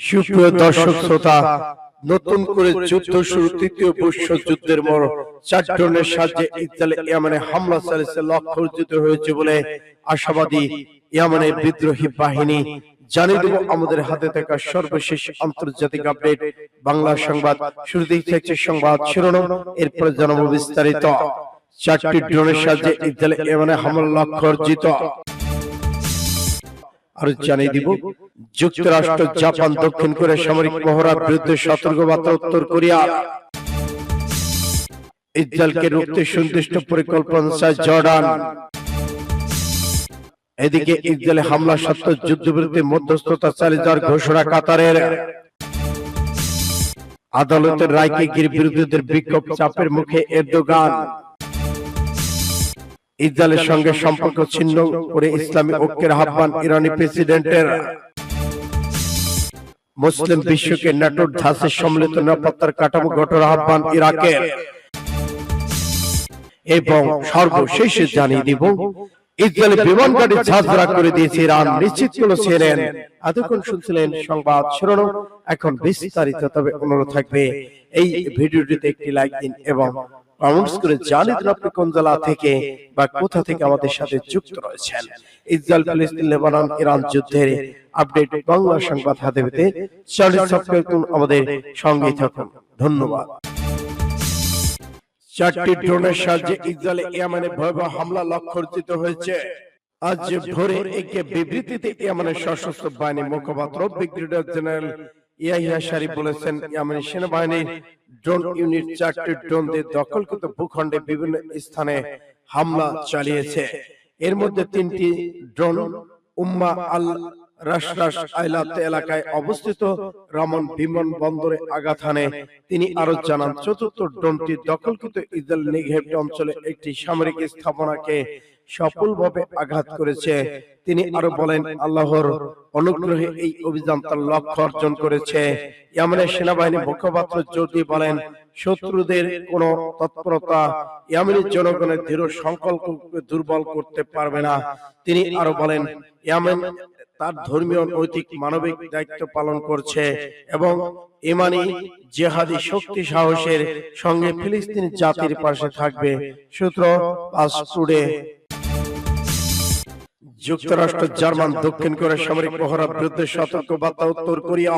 সুপ্রিয় দর্শক শ্রোতা, নতুন করে যুদ্ধ শুরু, তৃতীয় বিশ্ব যুদ্ধের মর চার সাহায্যে ইসরায়েল ইয়ামানে হামলা চালিয়েছে, লক্ষ্য অর্জিত হয়েছে বলে আশাবাদী ইয়ামানের বিদ্রোহী বাহিনী। জানিয়ে দেব, আমাদের হাতে থাকা সর্বশেষ আন্তর্জাতিক আপডেট। বাংলা সংবাদ থাকছে সংবাদ শিরোনাম, এরপরে জানাব বিস্তারিত। চারটি ড্রোনের সাহায্যে ইসরায়েল ইয়ামানে হামলা লক্ষ্য অর্জিত। আরও জানিয়ে দিব যুক্তরাষ্ট্র জাপান দক্ষিণ কোরিয়া সামরিক মহড়ার বিরুদ্ধে সতর্কবার্তা উত্তর কোরিয়া। ইসরায়েলকে রুখতে সুনির্দিষ্ট পরিকল্পনা চায় জর্ডান। এদিকে ইসরায়েলে হামলা সত্ত্বেও যুদ্ধবিরতি মধ্যস্থতা চালিয়ে যাওয়ার ঘোষণা কাতারের। আদালতের রায়কে ঘিরে বিরোধীদের বিক্ষোভ চাপের মুখে এরদোগান। ইসরায়েলের সঙ্গে সম্পর্ক ছিন্ন করে ইসলামী ঐক্যের আহ্বান ইরানি প্রেসিডেন্টের মুসলিম বিশ্বকে ন্যাটোর ধাসে সম্মিলিত নিরাপত্তার কাঠামো গঠন আহ্বান ইরাকের। এবং সর্বশেষে জানিয়ে দিব ইসরায়েল বিমান গাড়ি ঝাঁঝরা করে দিয়েছে ইরান। নিশ্চিত সিএনএন এতক্ষণ শুনছিলেন সংবাদ শিরোনাম। এখন বিস্তারিত তবে অনুরোধ থাকবে এই ভিডিওটিতে একটি লাইক দিন এবং কমেন্টস করে জানিয়ে দিন আপনি কোন জেলা থেকে বা কোথা থেকে আমাদের সাথে যুক্ত রয়েছেন? ইসরায়েল ফিলিস্তিন লেবানন ইরান যুদ্ধের আপডেট বাংলা সংবাদ হাতে পেতে চ্যানেল সাবস্ক্রাইব করুন আমাদের সঙ্গেই থাকুন। ধন্যবাদ। চারটি ড্রোনের সাহায্যে ইসরায়েলে ইয়ামানে ভয়াবহ হামলা লক্ষ্য অর্জিত হয়েছে। আজ ভোরে একে বিবৃতিতে ইয়ামানের সশস্ত্র বাহিনী মুখপাত্র ব্রিগেডিয়ার জেনারেল ইয়াহিয়া শারিফ বলেছেন ড্রোন ইউনিট চারটি ড্রোন দিয়ে দখলকৃত ভূখণ্ডে বিভিন্ন স্থানে হামলা চালিয়েছে। এর মধ্যে তিনটি ড্রোন উম্মা আল রাশরাশ আইলাত এলাকায় অবস্থিত রমন বিমান বন্দরে আঘাত হানে। তিনি আরও জানান, চতুর্থ ড্রোনটি দখলকৃত ইসরায়েল নিঘেব অঞ্চলে একটি সামরিক স্থাপনাকে সফলভাবে আঘাত করেছে। তিনি আরও বলেন আল্লাহর অনুগ্রহে এই অভিযান তার লক্ষ্য অর্জন করেছে। ইয়ামেনের সেনাবাহিনী মুখপাত্র যদি বলেন শত্রুদের কোন তৎপরতা ইয়ামেনের জনগণের দৃঢ় সংকল্পকে দুর্বল করতে পারবে না। তিনি আরও বলেন ইয়ামেন তার ধর্মীয় নৈতিক মানবিক দায়িত্ব পালন করছে এবং ইমানি জেহাদি শক্তি সাহসের সঙ্গে ফিলিস্তিন জাতির পাশে থাকবে। সূত্র পাস টুডে যুক্তরাষ্ট্র, জার্মান, দক্ষিণ কোরিয়া সামরিক মহড়ার বিরুদ্ধে সতর্ক বার্তা উত্তর কোরিয়া,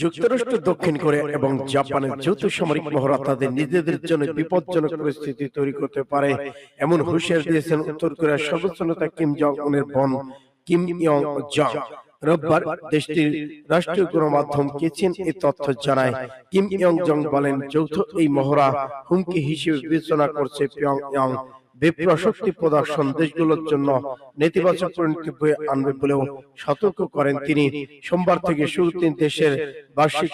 যুক্তরাষ্ট্র, দক্ষিণ কোরিয়া এবং জাপানের যৌথ সামরিক মহড়া তাদের নিজেদের জন্য বিপজ্জনক পরিস্থিতি তৈরি করতে পারে। এমন হুঁশিয়ার দিয়েছেন উত্তর কোরিয়ার সর্বোচ্চ নেতা কিম জং উনের বোন কিম ইয়ং জং রোববার দেশটির রাষ্ট্রীয় গণমাধ্যম কেচিন এই তথ্য জানায়, কিম ইয়ং জং বলেন, যৌথ এই মহড়া হুমকি হিসেবে বিবেচনা করছে পিয়ং ইয়ং বিপ্রশক্তি প্রদর্শন দেশগুলোর জন্য নেতিবাচক পরিণতি বয়ে আনবে বলেও সতর্ক করেন তিনি। সোমবার থেকে শুরু তিন দেশের বার্ষিক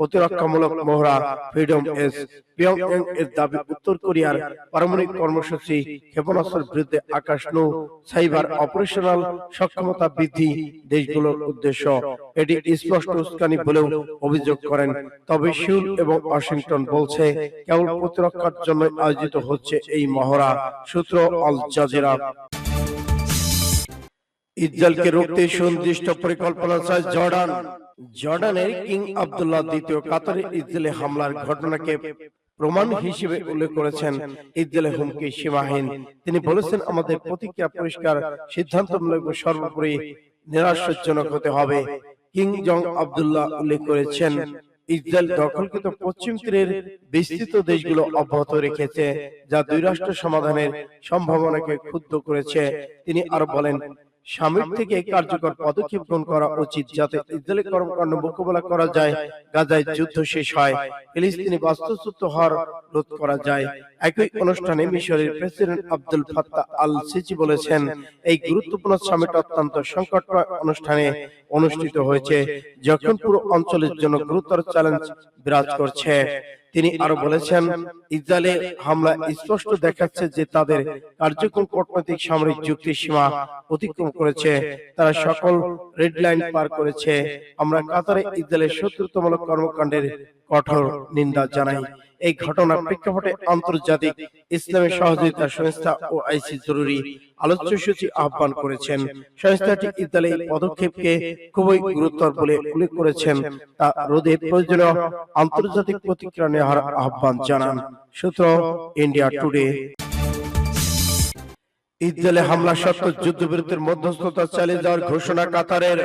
প্রতিরক্ষামূলক মহড়া ফ্রিডম এস পিয়ং এর দাবি উত্তর কোরিয়ার পারমাণবিক কর্মসূচি ক্ষেপণাস্ত্রের বিরুদ্ধে আকাশ নৌ সাইবার অপারেশনাল সক্ষমতা বৃদ্ধি দেশগুলোর উদ্দেশ্য। এটি স্পষ্ট উস্কানি বলেও অভিযোগ করেন। তবে সিউল এবং ওয়াশিংটন বলছে, কেবল প্রতিরক্ষার জন্য আয়োজিত হচ্ছে এই মহড়া, সূত্র অল জাজিরা। ইসরায়েলকে রুখতে সুনির্দিষ্ট পরিকল্পনা চায় জর্ডান। জর্ডানের কিং আব্দুল্লাহ দ্বিতীয় কাতারে ইসরায়েলে হামলার ঘটনাকে প্রমাণ হিসেবে উল্লেখ করেছেন ইসরায়েলের হুমকি সীমাহীন। তিনি বলেছেন আমাদের প্রতিক্রিয়া পরিষ্কার সিদ্ধান্তমূলক সর্বোপরি নিরাশাজনক হতে হবে। কিং জং আব্দুল্লাহ উল্লেখ করেছেন ইসরায়েল দখলকৃত পশ্চিম তীরের বিস্তৃত দেশগুলো অব্যাহত রেখেছে যা দুই রাষ্ট্র সমাধানের সম্ভাবনাকে ক্ষুব্ধ করেছে। তিনি আরও বলেন সামরিক থেকে কার্যকর পদক্ষেপ গ্রহণ করা উচিত যাতে ইসরায়েলি কর্মকাণ্ড মোকাবেলা করা যায় গাজায় যুদ্ধ শেষ হয় ফিলিস্তিনি বাস্তুচ্যুত হওয়ার রোধ করা যায়। একই অনুষ্ঠানে মিশরের president Abdul Fattah al Sisi বলেছেন এই গুরুত্বপূর্ণ সামিট অত্যন্ত সংকটময় অনুষ্ঠানে অনুষ্ঠিত হয়েছে যখন পুরো অঞ্চলের জন্য গুরুতর চ্যালেঞ্জ বিরাজ করছে। তিনি আরও বলেছেন ইসরায়েলের হামলা স্পষ্ট দেখাচ্ছে যে তাদের কার্যক্রম কূটনৈতিক সামরিক যুক্তির সীমা অতিক্রম করেছে। তারা সকল রেড লাইন পার করেছে। আমরা কাতারে ইসরায়েলের শত্রুতামূলক কর্মকাণ্ডের কঠোর নিন্দা জানাই। এই ঘটনার প্রেক্ষাপটে আন্তর্জাতিক ইসলামী সহযোগিতা সংস্থা ও আইসি জরুরি আলোচ্য সূচি আহ্বান করেছেন। সংস্থাটি ইতালি পদক্ষেপকে খুবই গুরুতর বলে উল্লেখ করেছেন। তা রোধে প্রয়োজনীয় আন্তর্জাতিক প্রতিক্রিয়া নেওয়ার আহ্বান জানান। সূত্র ইন্ডিয়া টুডে ইসরায়েলে হামলা সত্ত্বেও যুদ্ধবিরতির মধ্যস্থতা চালিয়ে যাওয়ার ঘোষণা কাতারের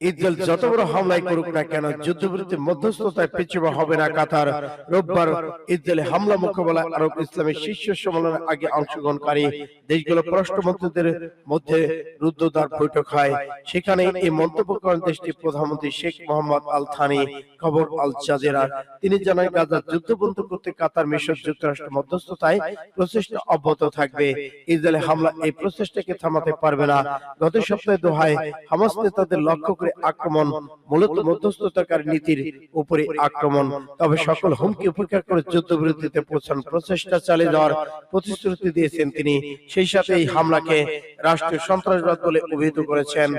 ইসরায়েল যত বড় হামলাই করুক না কেন, যুদ্ধবিরতি মধ্যস্থতায় পিছুবা হবে না কাতার। রোববার ইসরায়েলে হামলা মোকাবেলা আরব ইসলামের শীর্ষ সম্মেলনের আগে অংশগ্রহণকারী দেশগুলো পররাষ্ট্রমন্ত্রীদের মধ্যে রুদ্ধদ্বার বৈঠক হয়। সেখানে এই মন্তব্য করেন দেশটির প্রধানমন্ত্রী শেখ মোহাম্মদ আল থানি খবর আল জাজেরা। তিনি জানান যুদ্ধ বন্ধ করতে কাতার, মিশর যুক্তরাষ্ট্র মধ্যস্থতায় প্রচেষ্টা অব্যাহত থাকবে। ইসরায়েলে হামলা এই প্রচেষ্টাকে থামাতে পারবে না। গত সপ্তাহে দোহায় হামাস নেতাদের লক্ষ্য করে আক্রমণ, মূলত মধ্যস্থতাকারী নীতির উপরে আক্রমণ। তবে সকল হুমকি উপেক্ষা করে যুদ্ধবিরতিতে পৌঁছান প্রচেষ্টা চালিয়ে যাওয়ার প্রতিশ্রুতি দিয়েছেন তিনি। সেই সাথে এই হামলাকে রাষ্ট্রীয় সন্ত্রাসবাদ বলে অভিহিত করেছেন।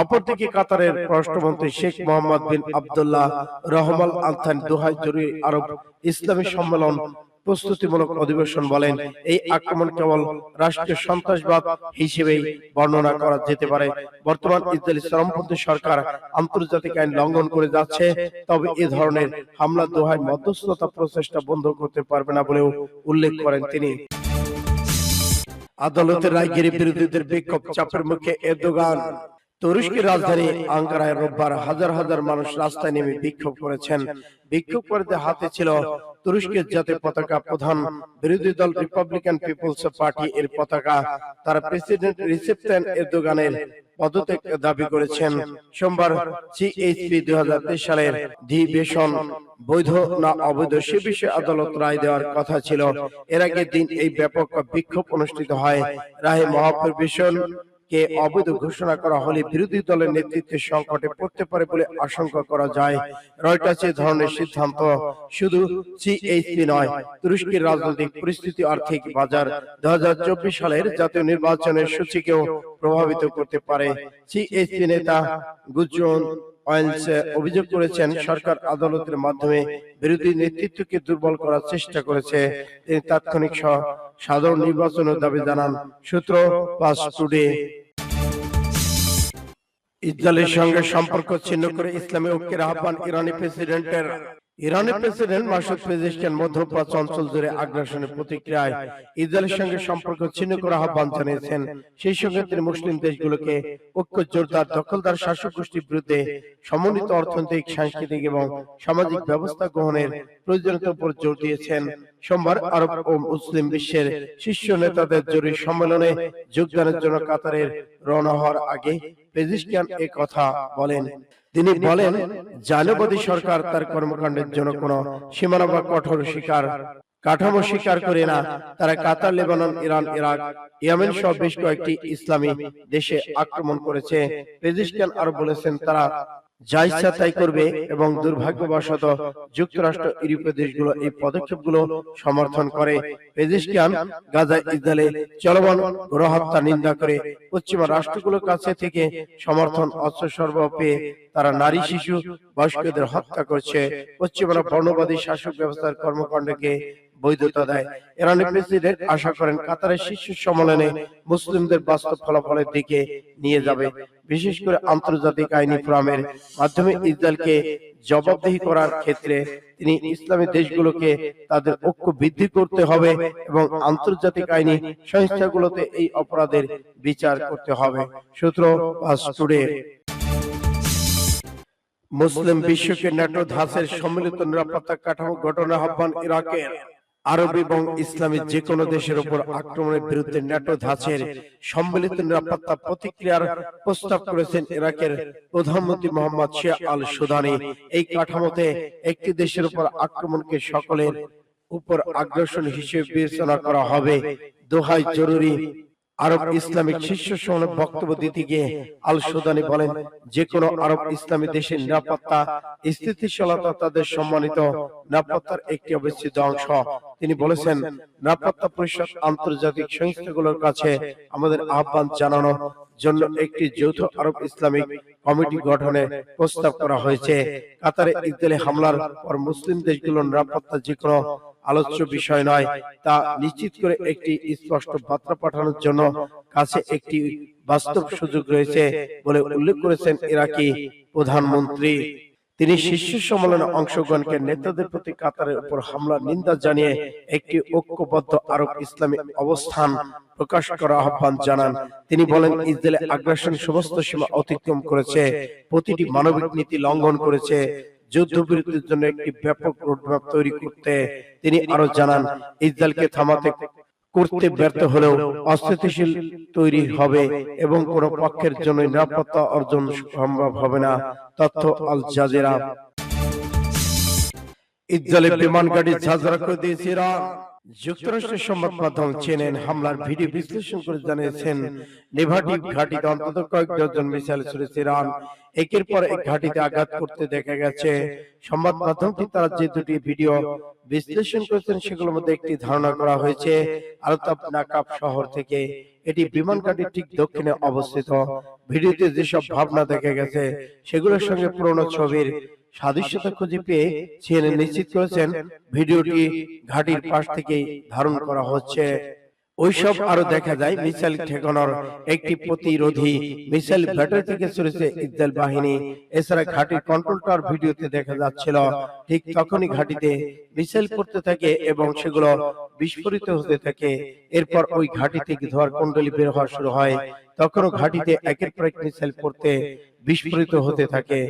অপরদিকে কাতারের পররাষ্ট্রমন্ত্রী শেখ মোহাম্মদ বিন আব্দুল্লাহ রহমাল আলথান দোহাই জরুরি আরব ইসলামী সম্মেলন প্রস্তুতিমূলক অধিবেশন বলেন, এই আক্রমণ কেবল রাষ্ট্রীয় সন্ত্রাসবাদ হিসেবেই বর্ণনা করা যেতে পারে। বর্তমান ইসরায়েলি চরমপন্থী সরকার আন্তর্জাতিক আইন লঙ্ঘন করে যাচ্ছে, তবে এ ধরনের হামলা দোহায় মধ্যস্থতা প্রচেষ্টা বন্ধ করতে পারবে না বলেও উল্লেখ করেন তিনি। আদালতের রায়গিরি বিরোধীদের বিক্ষোভ, চাপের মুখে এরদোগান। তুরস্কের রাজধানী আঙ্কারায় রোববার হাজার হাজার মানুষ রাস্তায় নেমে বিক্ষোভ করেছেন। বিক্ষোভ করতে হাতে ছিল তুরস্কের জাতীয় পতাকা প্রধান বিরোধী দল রিপাবলিকান পিপলস পার্টি এর পতাকা তারা প্রেসিডেন্ট রিসেপ তাইপ এরদোগানের পদত্যাগ দাবি করেছেন। সোমবার সিএইচপি দুই হাজার তেইশ সালের অধিবেশন বৈধ না অবৈধ সে বিষয়ে আদালত রায় দেওয়ার কথা ছিল। এর আগে দিন এই ব্যাপক বিক্ষোভ অনুষ্ঠিত হয় রাহে মহাপরিবেশন কে অবৈধ ঘোষণা করা হলে বিরোধী দলের নেতৃত্বের সংকটে পড়তে পারে বলে আশঙ্কা করা যায়। রয়টার্স এ ধরনের সিদ্ধান্ত শুধু সিএইচপি নয়। তুরস্কের রাজনৈতিক পরিস্থিতি আর্থিক বাজার দু সালের জাতীয় নির্বাচনের সূচিকেও প্রভাবিত করতে পারে। সিএইচপি নেতা গুজন অয়েলস অভিযোগ করেছেন সরকার আদালতের মাধ্যমে বিরোধী নেতৃত্বকে দুর্বল করার চেষ্টা করেছে। তিনি তাৎক্ষণিক সাধারণ নির্বাচনের দাবি জানান সূত্র পাস টুডে ইসরায়েলের সঙ্গে সম্পর্ক ছিন্ন করে ইসলামী ঐক্যের আহ্বান ইরানি প্রেসিডেন্টের ইরানের প্রেসিডেন্ট মাসুদ পেজিশকিয়ান মধ্যপ্রাচ্য অঞ্চল জুড়ে আগ্রাসনের প্রতিক্রিয়ায় ইসরায়েলের সঙ্গে সম্পর্ক ছিন্ন করার আহ্বান জানিয়েছেন। সেই সঙ্গে তিনি মুসলিম দেশগুলোকে ঐক্য জোরদার দখলদার শাসক গোষ্ঠীর বিরুদ্ধে সমন্বিত অর্থনৈতিক সাংস্কৃতিক এবং সামাজিক ব্যবস্থা গ্রহণের প্রয়োজনীয়তার উপর জোর দিয়েছেন। সোমবার আরব ও মুসলিম বিশ্বের শীর্ষ নেতাদের জরুরি সম্মেলনে যোগদানের জন্য কাতারের রওনা হওয়ার আগে পেজিশকিয়ান এ কথা বলেন। তিনি বলেন জাতীয়বাদী সরকার তার কর্মকাণ্ডের জন্য কোনো সীমানা বা কঠোর শিকার কাঠামো স্বীকার করে না। তারা Qatar Lebanon Iran Iraq Yemen সহ বেশ কয়েকটি ইসলামী দেশে আক্রমণ করেছে। পেজিশকিয়ান আর বলেছেন তারা যা ইচ্ছা তাই করবে এবং দুর্ভাগ্যবশত যুক্তরাষ্ট্র ইউরোপীয় দেশগুলো এই পদক্ষেপগুলো সমর্থন করে। পেজিশকিয়ান গাজা ইসরায়েলে চলমান গণহত্যা নিন্দা করে পশ্চিমা রাষ্ট্রগুলোর কাছে থেকে সমর্থন অস্ত্র সরবরাহ পেয়ে তারা নারী শিশু বয়স্কদের হত্যা করছে। পশ্চিমারা বর্ণবাদী শাসক ব্যবস্থার কর্মকাণ্ডকে বৈধতা দেয়। ইরানের প্রেসিডেন্ট আশা করেন কাতারের শীর্ষ সম্মেলনে মুসলিমদের বাস্তব ফলাফলের দিকে নিয়ে যাবে। বিশেষ করে আন্তর্জাতিক আইনি ফোরামের মাধ্যমে ইসরায়েলকে জবাবদিহি করার ক্ষেত্রে তিনি ইসলামী দেশগুলোকে তাদের ঐক্য বৃদ্ধি করতে হবে এবং আন্তর্জাতিক আইনি সংস্থাগুলোতে এই অপরাধের বিচার করতে হবে। সূত্র টুডে। মুসলিম বিশ্বকে ন্যাটো ধাঁচের সম্মিলিত নিরাপত্তা কাঠামো ঘটনা আহ্বান ইরাকের। আরব এবং ইসলামী যে কোনো দেশের উপর আক্রমণের বিরুদ্ধে ন্যাটো ধাঁচের সম্মিলিত নিরাপত্তা প্রতিক্রিয়ার প্রস্তাব করেছেন ইরাকের প্রধানমন্ত্রী মোহাম্মদ শিয়া আল সুদানি এই কাঠামোতে একটি দেশের উপর আক্রমণকে সকলের উপর আগ্রাসন হিসেবে বিবেচনা করা হবে। দোহাই জরুরি। আরব ইসলামিক শীর্ষ সম্মেলনে বক্তব্য দিতে গিয়ে আল সুদানি বলেন যে কোনো আরব ইসলামী দেশের নিরাপত্তা স্থিতিশীলতা তাদের সম্মানিত নিরাপত্তার একটি অবিচ্ছেদ্য অংশ। তিনি বলেছেন নিরাপত্তা পরিষদ আন্তর্জাতিক সংস্থাগুলোর কাছে আমাদের আহ্বান জানানোর জন্য একটি যৌথ আরব ইসলামিক কমিটি গঠনে প্রস্তাব করা হয়েছে। কাতারে ইসরায়েলি হামলার পর মুসলিম দেশগুলোর নিরাপত্তা যে কোনো আলোচ্য বিষয় নয় তা নিশ্চিত করে একটি স্পষ্ট বার্তা পাঠানোর জন্য কাছে একটি বাস্তব সুযোগ রয়েছে বলে উল্লেখ করেছেন ইরাকি প্রধানমন্ত্রী। তিনি শীর্ষ সম্মেলনে অংশগ্রহণকে নেতাদের প্রতি কাতারের উপর হামলার নিন্দা জানিয়ে একটি ঐক্যবদ্ধ আরব ইসলামী অবস্থান প্রকাশ করা আহ্বান জানান। তিনি বলেন ইসরায়েল আগ্রাসন সমস্ত সীমা অতিক্রম করেছে প্রতিটি মানবিক নীতি লঙ্ঘন করেছে যুদ্ধবিরতির জন্য একটি ব্যাপক রোডম্যাপ তৈরি করতে তিনি আরও জানান ইসরায়েলকে থামাতে করতে ব্যর্থ হলেও অস্থিতিশীল তৈরি হবে এবং কোন পক্ষের জন্য নিরাপত্তা অর্জন সম্ভব হবে না তথ্য আল জাজিরা। ইসরায়েলের বিমান গাড়ি ঝাঁঝরা করে দিয়েছে ইরান। যুক্তরাষ্ট্রের সংবাদ মাধ্যম চেনেন হামলার ভিডিও বিশ্লেষণ করে জানিয়েছেন নেভাটিভ ঘাটিতে অন্তত কয়েক ডজন মিসাইল ছুড়েছে ইরান। একের পর এক ঘাটিতে আঘাত করতে দেখা গেছে সংবাদ মাধ্যমটি তারা যে দুটি ভিডিও বিশ্লেষণ করেছেন সেগুলোর মধ্যে একটি ধারণা করা হয়েছে আলতাপ নাকাব শহর থেকে। এটি বিমান ঘাটির ঠিক দক্ষিণে অবস্থিত। ভিডিওতে যেসব ভাবনা দেখা গেছে, সেগুলোর সঙ্গে পুরনো ছবির সাদৃশ্যতা খুঁজে পেয়ে সিএনএন নিশ্চিত করেছেন ভিডিওটি ঘাটির পাশ থেকে ধারণ করা হচ্ছে। ওইসব আরও দেখা যায় মিসাইল ঠেকানোর একটি প্রতিরোধী মিসাইল ব্যাটারি থেকে ছড়েছে ইসরায়েল বাহিনী। এছাড়া ঘাটির কন্ট্রোল টাওয়ার ভিডিওতে দেখা যাচ্ছিল। ঠিক তখনই ঘাটিতে মিসাইল পড়তে থাকে এবং সেগুলো বিস্ফোরিত হতে থাকে। এরপর ওই ঘাটি থেকে ধোয়ার কুণ্ডলি বের হওয়া শুরু হয়। তখনও ঘাটিতে একের পর এক মিসাইল পড়তে বিস্ফোরিত হতে থাকে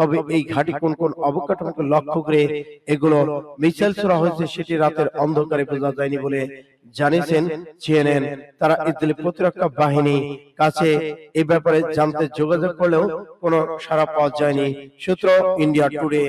তবে এই ঘাটি কোন কোন অবকাঠামোকে লক্ষ্য করে এগুলো মিসাইল ছোড়া হয়েছে সেটি রাতের অন্ধকারে বোঝা যায়নি বলে জানিয়েছেন সিএনএন তারা ইসরায়েলি প্রতিরক্ষা বাহিনী কাছে এ ব্যাপারে জানতে যোগাযোগ করলেও কোনো সাড়া পাওয়া যায়নি। সূত্র ইন্ডিয়া টুডে